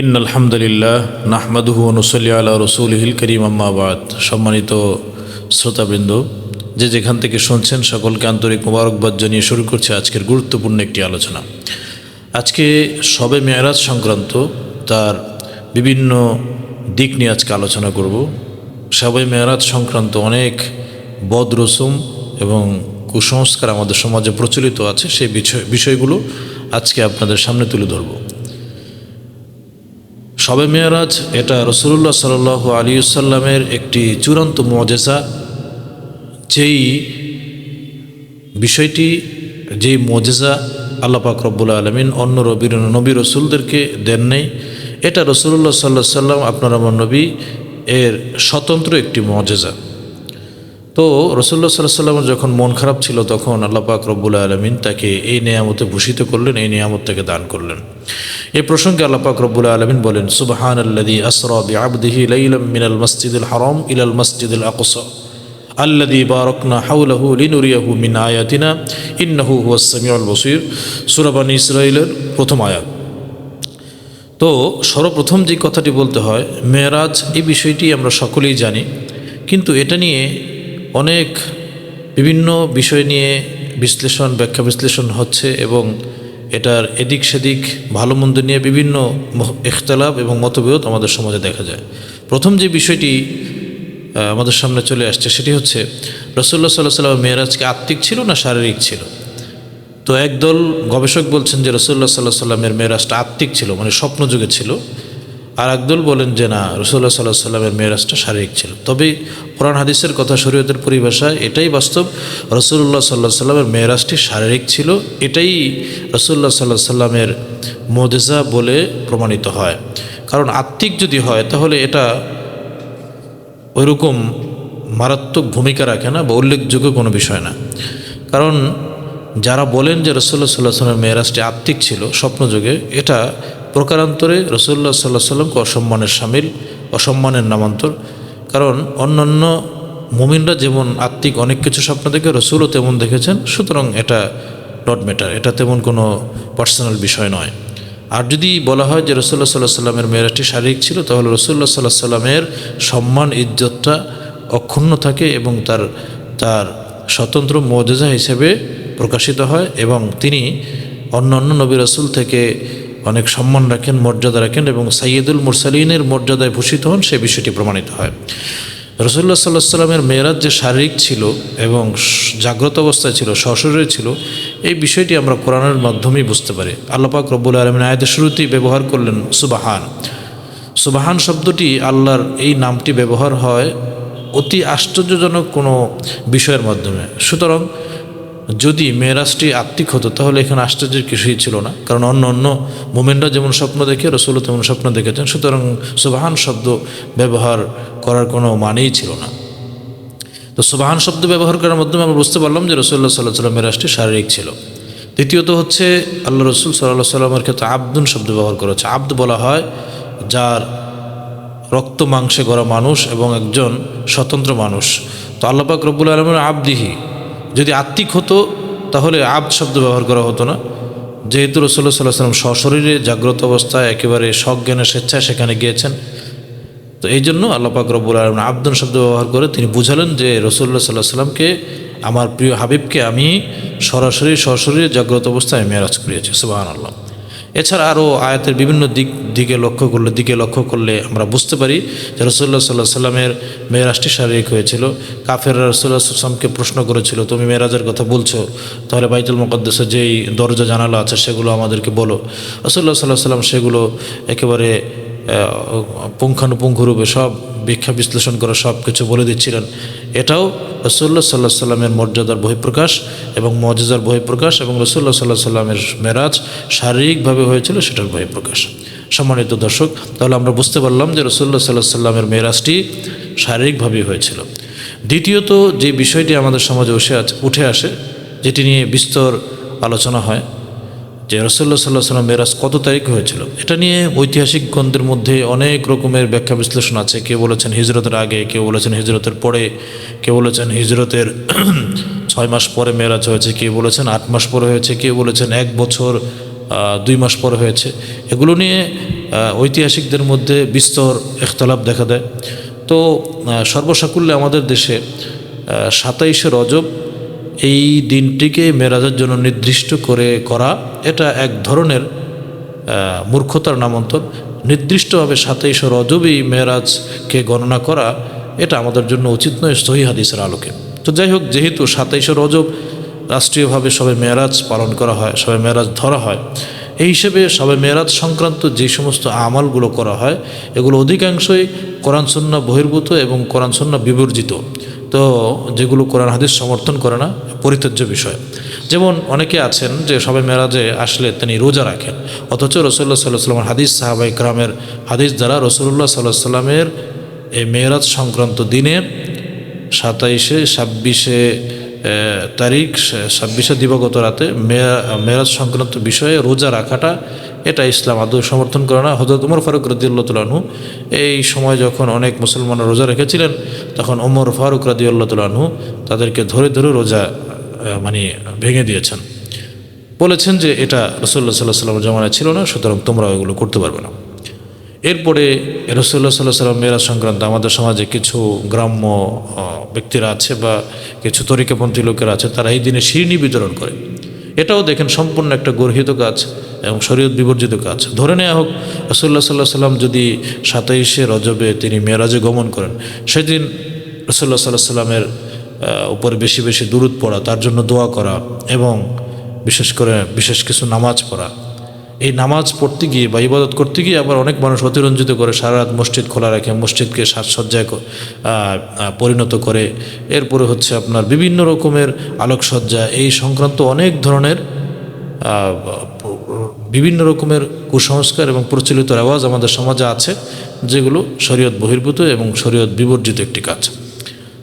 In আলহামদুলিল্লাহ নাহমাদুহু নসলি আলা রসুলহিল করিম আম্মাবাদ সম্মানিত শ্রোতাবৃন্দ, যে যেখান থেকে শুনছেন, সকলকে আন্তরিক মোবারকবাদ জানিয়ে শুরু করছে আজকের গুরুত্বপূর্ণ একটি আলোচনা। আজকে সবে মেয়ারাজ সংক্রান্ত তার বিভিন্ন দিক নিয়ে আজকে আলোচনা করব। সবে মেয়ারাজ সংক্রান্ত অনেক বদ রসুম এবং কুসংস্কার আমাদের সমাজে প্রচলিত আছে, সেই বিষয় বিষয়গুলো আজকে আপনাদের সামনে তুলে ধরবো। শবে মেয়ারাজ, এটা রসুল্লাহ সাল আলী সাল্লামের একটি চূড়ান্ত মজেসা যেই বিষয়টি, যেই মজেসা আল্লাহ পাক রব্বুল আলমিন অন্য রবির নবী রসুলদেরকে দেন নেই, এটা রসুল্লাহ সাল্লাহ সাল্লাম আপনার আমার নবী এর স্বতন্ত্র একটি মজেজা তো রসুল্লাহ সাল্লাহ যখন মন খারাপ ছিল তখন আল্লাহ পাক রব্বুল আলমিন তাকে এই নিয়ামতে ভূষিত করলেন, এই নিয়ামত তাকে দান করলেন। এই প্রসঙ্গে আল্লাহ পাক রব্বুল আলমিন বলেন সুবাহান আল্লাদি আসরা বি আবদিহি লাইলাম মিনাল মসজিদুল হরম ইলাল মসজিদুল আকসা আল্লাদি বারকনা হাউলাহু লিনুরিয়াহু মিন আয়াতিনা, ইন্নাহু হুয়াস সামিউল বসির। সুরাবানি ইসরাইলের প্রথম আয়াত। তো সর্বপ্রথম যে কথাটি বলতে হয়, মেয়েরাজ এই বিষয়টি আমরা সকলেই জানি, কিন্তু এটা নিয়ে অনেক বিভিন্ন বিষয় নিয়ে বিশ্লেষণ, ব্যাখ্যা বিশ্লেষণ হচ্ছে এবং এটার এদিক সেদিক ভালো মন্দ নিয়ে বিভিন্ন ইখতলাফ এবং মতবিরোধ আমাদের সমাজে দেখা যায়। প্রথম যে বিষয়টি আমাদের সামনে চলে আসছে সেটি হচ্ছে রসল্লা সাল্লাহ সাল্লাম মেয়েরাজকে আত্মিক ছিল না শারীরিক ছিল? তো একদল গবেষক বলছেন যে রসুল্লাহ সাল্লাহ সাল্লামের মেয়েরাজটা আত্মিক ছিল মানে স্বপ্নযুগে ছিল। আর একদল বলেন যে না রসুল্লাহ সাল্লাহ সাল্লামের মেয়েরাজটা শারীরিক ছিল। তবে কোরআন হাদিসের কথা শরীয়তের পরিভাষায় এটাই বাস্তব রসুল্লাহ সাল্লাহ সাল্লামের মেয়েরাজটি শারীরিক ছিল, এটাই রসুল্লাহ সাল্লাহ সাল্লামের মোদেজা বলে প্রমাণিত হয়। কারণ আত্মিক যদি হয়, তাহলে এটা ওইরকম মারাত্মক ভূমিকা রাখে না বা উল্লেখযোগ্য কোনো বিষয় না। কারণ যারা বলেন যে রসল্লা সাল্লাহ সাল্লামের মেয়েরাজটি আত্মিক ছিল স্বপ্নযুগে, এটা প্রকারান্তরে রসুল্লাহ সাল্লাহ সাল্লামকে অসম্মানের সামিল, অসম্মানের নামান্তর। কারণ অন্যান্য মুমিনরা যেমন আত্মিক অনেক কিছু স্বপ্ন দেখে, রসুলও তেমন দেখেছেন। সুতরাং এটা নট ম্যাটার এটা তেমন কোনো পার্সোনাল বিষয় নয়। আর যদি বলা হয় যে রসুল্লাহ সাল্লাহ সাল্লামের মেয়েরাটি শারীরিক ছিল, তাহলে রসুল্লাহ সাল্লাহ সাল্লামের সম্মান, ইজ্জতটা অক্ষুণ্ণ থাকে এবং তার তার স্বতন্ত্র মর্যাদা হিসেবে প্রকাশিত হয় এবং তিনি অন্য অন্য নবী রসুল থেকে অনেক সম্মান রাখেন, মর্যাদা রাখেন এবং সাইয়েদুল মুরসালিনের মর্যাদায় ভূষিত হন, সে বিষয়টি প্রমাণিত হয়। রসুল্লাহ সাল্লাহ সাল্লামের মেয়েরাজ যে শারীরিক ছিল এবং জাগ্রত অবস্থায় ছিল, সশরীরে ছিল, এই বিষয়টি আমরা কোরআনের মাধ্যমেই বুঝতে পারি। আল্লাপাক রব্বুল আলমিন আয়তের শুরুতেই ব্যবহার করলেন, সুবাহান। সুবাহান শব্দটি আল্লাহর এই নামটি ব্যবহার হয় অতি আশ্চর্যজনক কোনো বিষয়ের মাধ্যমে। সুতরাং যদি মেয়েরাজটি আত্মিক হতো, তাহলে এখানে আশ্চর্যের কিছুই ছিল না। কারণ অন্য অন্য মোমেনরা যেমন স্বপ্ন দেখে, রসুলও তেমন স্বপ্ন দেখেছেন। সুতরাং সুবাহান শব্দ ব্যবহার করার কোনো মানেই ছিল না। তো সুবাহান শব্দ ব্যবহার করার মাধ্যমে আমরা বুঝতে পারলাম যে রসুল্লাহ সাল্লাহ সাল্লাম মেয়েরাজটি শারীরিক ছিল। দ্বিতীয়ত হচ্ছে আল্লাহ রসুল সাল্লাহ সাল্লামের ক্ষেত্রে আব্দুন শব্দ ব্যবহার করা হচ্ছে আব্দ বলা হয় যার রক্ত মাংসে গড়া মানুষ এবং একজন স্বতন্ত্র মানুষ। তো আল্লাপাক রব্বুল আলমের আবদিহি। যদি আত্মিক হতো, তাহলে আব শব্দ ব্যবহার করা হতো না। যেহেতু রসল্লা সাল্লাহ সাল্লাম সশরীরে জাগ্রত অবস্থায় একেবারে সজ্ঞানের স্বেচ্ছায় সেখানে গিয়েছেন। তো এই জন্য আল্লাপাক রব্বুল আলম আব্দুল শব্দ ব্যবহার করে তিনি বুঝালেন যে রসুল্লাহ সাল্লাহ সাল্লামকে আমার প্রিয় হাবিবকে আমি সরাসরি সশরীরে জাগ্রত অবস্থায় মেরাজ করিয়েছি। সুবাহান আল্লাহ এছাড়া আরও আয়াতের বিভিন্ন দিক, দিকে লক্ষ্য করলে, দিকে লক্ষ্য করলে আমরা বুঝতে পারি যে রসুল্লাহ সাল্লাহ সাল্লামের মেয়েরাজটি শারীরিক হয়েছিল কাফের রসুল্লাহ সাল্লামকে প্রশ্ন করেছিল, তুমি মেয়েরাজের কথা বলছো? তাহলে বাইতুল মুকদ্দেসের যেই দরজা, জানালা আছে, সেগুলো আমাদেরকে বলো। রসুল্লাহ সাল্লাহ সাল্লাম সেগুলো একেবারে পুঙ্খানুপুঙ্খরূপে সব ব্যাখ্যা বিশ্লেষণ করে সব কিছু বলে দিচ্ছিলেন। এটাও রসুল্লাহ সাল্লাহ সাল্লামের মর্যাদার বহিঃপ্রকাশ এবং মজাজার বহিঃপ্রকাশ এবং রসুল্লাহ সাল্লাহ সাল্লামের মেরাজ শারীরিকভাবে হয়েছিল সেটার বহিঃপ্রকাশ। সম্মানিত দর্শক, তাহলে আমরা বুঝতে পারলাম যে রসুল্লাহ সাল্লাহ সাল্লামের মেরাজটি শারীরিকভাবেই হয়েছিল। দ্বিতীয়ত যে বিষয়টি আমাদের সমাজে উঠে উঠে আসে, যেটি নিয়ে বিস্তর আলোচনা হয় যে রসল্লা সাল্লাহ সাল্লাম মেরাজ কত তারিখ হয়েছিল? এটা নিয়ে ঐতিহাসিক গ্রন্থের মধ্যে অনেক রকমের ব্যাখ্যা বিশ্লেষণ আছে। কেউ বলেছেন হিজরতের আগে, কেউ বলেছেন হিজরতের পরে, কেউ বলেছেন হিজরতের ছয় মাস পরে মেরাজ হয়েছে, কেউ বলেছেন আট মাস পরে হয়েছে, কেউ বলেছেন এক বছর দুই মাস পরে হয়েছে। এগুলো নিয়ে ঐতিহাসিকদের মধ্যে বিস্তর এখতলাফ দেখা দেয়। তো সর্বসাকুল্যে আমাদের দেশে সাতাইশে রজব এই দিনটিকে মেরাজের জন্য নির্দিষ্ট করে করা, এটা এক ধরনের মূর্খতার নামান্তর। নির্দিষ্টভাবে সাতাইশে রজবই মেরাজকে গণনা করা, এটা আমাদের জন্য উচিত নয় সহি হাদিসের আলোকে। তো যাই হোক, যেহেতু সাতাইশে রজব, রাষ্ট্রীয়ভাবে সবে মেরাজ পালন করা হয়, সবে মেরাজ ধরা হয়, এই হিসেবে সবে মেরাজ সংক্রান্ত যে সমস্ত আমালগুলো করা হয়, এগুলো অধিকাংশই কোরআন সন্না বহির্ভূত এবং কোরআন সন্না বিবর্জিত। তো যেগুলো কোরআন হাদিস সমর্থন করে না, পরিত্যাজ্য বিষয়। যেমন অনেকে আছেন যে সবে মেরাজে আসলে তিনি রোজা রাখেন, অথচ রসুল্লাহ সাল্লাহ সাল্লামের হাদিস সাহাবাই ক্রামের হাদিস দ্বারা রসুল্লাহ সাল্লাহ সাল্লামের এই মেরাজ সংক্রান্ত দিনে সাতাইশে, ছাব্বিশে তারিখ ছাব্বিশে দিবাগত রাতে মেয়া- মেরাজ সংক্রান্ত বিষয়ে রোজা রাখাটা এটা ইসলাম আদৌ সমর্থন করে না। হজরত উমর ফারুক রদিউল্লাহ তুলানহু এই সময় যখন অনেক মুসলমান রোজা রেখেছিলেন, তখন ওমর ফারুক রদিউল্লাহ তুলানহু তাদেরকে ধরে ধরে রোজা মানে ভেঙে দিয়েছেন। বলেছেন যে এটা রসুল্লাহ সাল্লাহ সাল্লামের জমানায় ছিল না, সুতরাং তোমরা এগুলো করতে পারবে না। এরপরে রসুল্লাহ সাল্লাহ সাল্লাম মেয়েরাজ সংক্রান্ত আমাদের সমাজে কিছু গ্রাম্য ব্যক্তিরা আছে বা কিছু তরিকাপন্থী লোকেরা আছে, তারা এই দিনে শিরনি বিতরণ করে। এটাও দেখেন সম্পূর্ণ একটা গর্হিত কাজ এবং শরীয়ত বিবর্জিত কাজ। ধরে নেওয়া হোক রসুল্লাহ সাল্লাহ সাল্লাম যদি সাতাইশে রজবে তিনি মেয়েরাজে গমন করেন, সেদিন রসুল্লাহ সাল্লাহ সাল্লামের উপরে বেশি বেশি দূরত পড়া, তার জন্য দোয়া করা এবং বিশেষ করে বিশেষ কিছু নামাজ পড়া। এই নামাজ পড়তে গিয়ে বা ইবাদত করতে গিয়ে আবার অনেক মানুষ অতিরঞ্জিত করে সারা রাত মসজিদ খোলা রাখে, মসজিদকে সাজসজ্জায় পরিণত করে। এরপরে হচ্ছে আপনার বিভিন্ন রকমের আলোকসজ্জা, এই সংক্রান্ত অনেক ধরনের বিভিন্ন রকমের কুসংস্কার এবং প্রচলিত রেওয়াজ আমাদের সমাজে আছে, যেগুলো শরীয়ত বহির্ভূত এবং শরীয়ত বিবর্জিত একটি কাজ।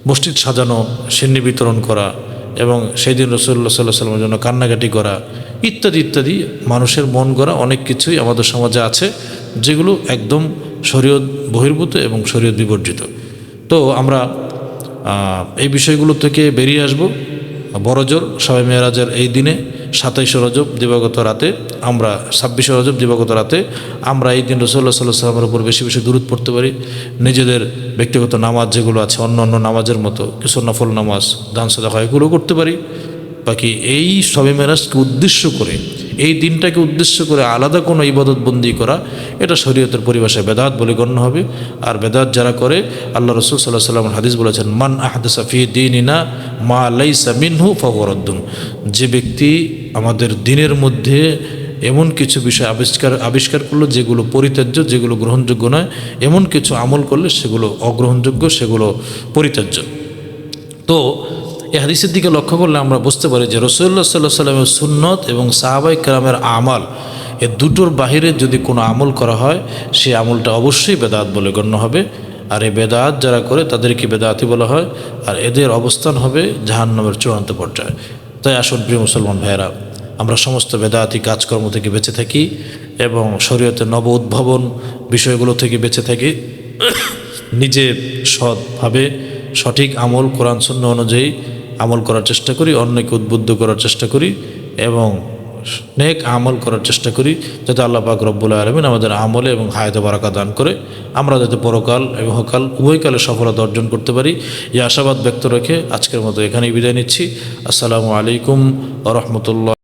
মসজিদ সাজানো, সিন্নি বিতরণ করা এবং সেই দিন রসুল্লাহ সাল্লাহ সাল্লামের জন্য কান্নাকাটি করা ইত্যাদি ইত্যাদি। মানুষের মন গড়া অনেক কিছুই আমাদের সমাজে আছে, যেগুলো একদম শরীয়ত বহির্ভূত এবং শরীয়ত বিবর্জিত। তো আমরা এই বিষয়গুলো থেকে বেরিয়ে আসব। বড়জোর সবাই মেয়েরাজের এই দিনে সাতাইশে রজব দিবাগত রাতে আমরা, ছাব্বিশে রজব দিবাগত রাতে আমরা এই দিন রসল্লা সাল্লাহ সাল্লামের উপর বেশি বেশি দূরত পড়তে পারি। নিজেদের ব্যক্তিগত নামাজ যেগুলো আছে অন্য অন্য নামাজের মতো কিছু নফল নামাজ দান সাদা এগুলো করতে পারি। বাকি এই সবে মেরাজকে উদ্দেশ্য করে, এই দিনটাকে উদ্দেশ্য করে আলাদা কোনো ইবাদত বন্দি করা, এটা শরীয়তের পরিভাষায় বেদাত বলে গণ্য হবে। আর বেদাত যারা করে, আল্লাহ রসুল সাল্লাহ সাল্লাম হাদিস বলেছেন, মান আহদাসা ফি দিনিনা মা লাইসা মিনহু ফহরদ্দুন যে ব্যক্তি আমাদের দিনের মধ্যে এমন কিছু বিষয় আবিষ্কার আবিষ্কার করল, যেগুলো পরিত্যাজ্য, যেগুলো গ্রহণযোগ্য নয়, এমন কিছু আমল করলে সেগুলো অগ্রহণযোগ্য, সেগুলো পরিত্যাজ্য। তো এই হাদিসের দিকে লক্ষ্য করলে আমরা বুঝতে পারি যে রসুল্লাহ সাল্লাহ সাল্লামের সুন্নত এবং সাহাবাই কালামের আমাল, এ দুটোর বাহিরে যদি কোনো আমল করা হয় সেই আমলটা অবশ্যই বেদাত বলে গণ্য হবে। আর এই বেদাত যারা করে, তাদেরকে বেদাতি বলা হয়। আর এদের অবস্থান হবে জাহান্নামের চূড়ান্ত পর্যায়ে। তাই আসল প্রিয় মুসলমান ভাইয়েরা, আমরা সমস্ত বেদাতি কাজকর্ম থেকে বেঁচে থাকি এবং শরীয়তের নব উদ্ভাবন বিষয়গুলো থেকে বেঁচে থাকি। নিজে সৎভাবে সঠিক আমল কোরআন শূন্য অনুযায়ী আমল করার চেষ্টা করি, অন্যকে উদ্বুদ্ধ করার চেষ্টা করি এবং নেক আমল করার চেষ্টা করি যাতে আল্লাহ পাক রব্বুল আলমিন আমাদের আমলে এবং হায়াতে বারাকা দান করে। আমরা যাতে পরকাল এবং হকাল উভয়কালে সফলতা অর্জন করতে পারি। এই আশাবাদ ব্যক্ত রেখে আজকের মতো এখানেই বিদায় নিচ্ছি। আসসালামু আলাইকুম রহমতুল্লাহ।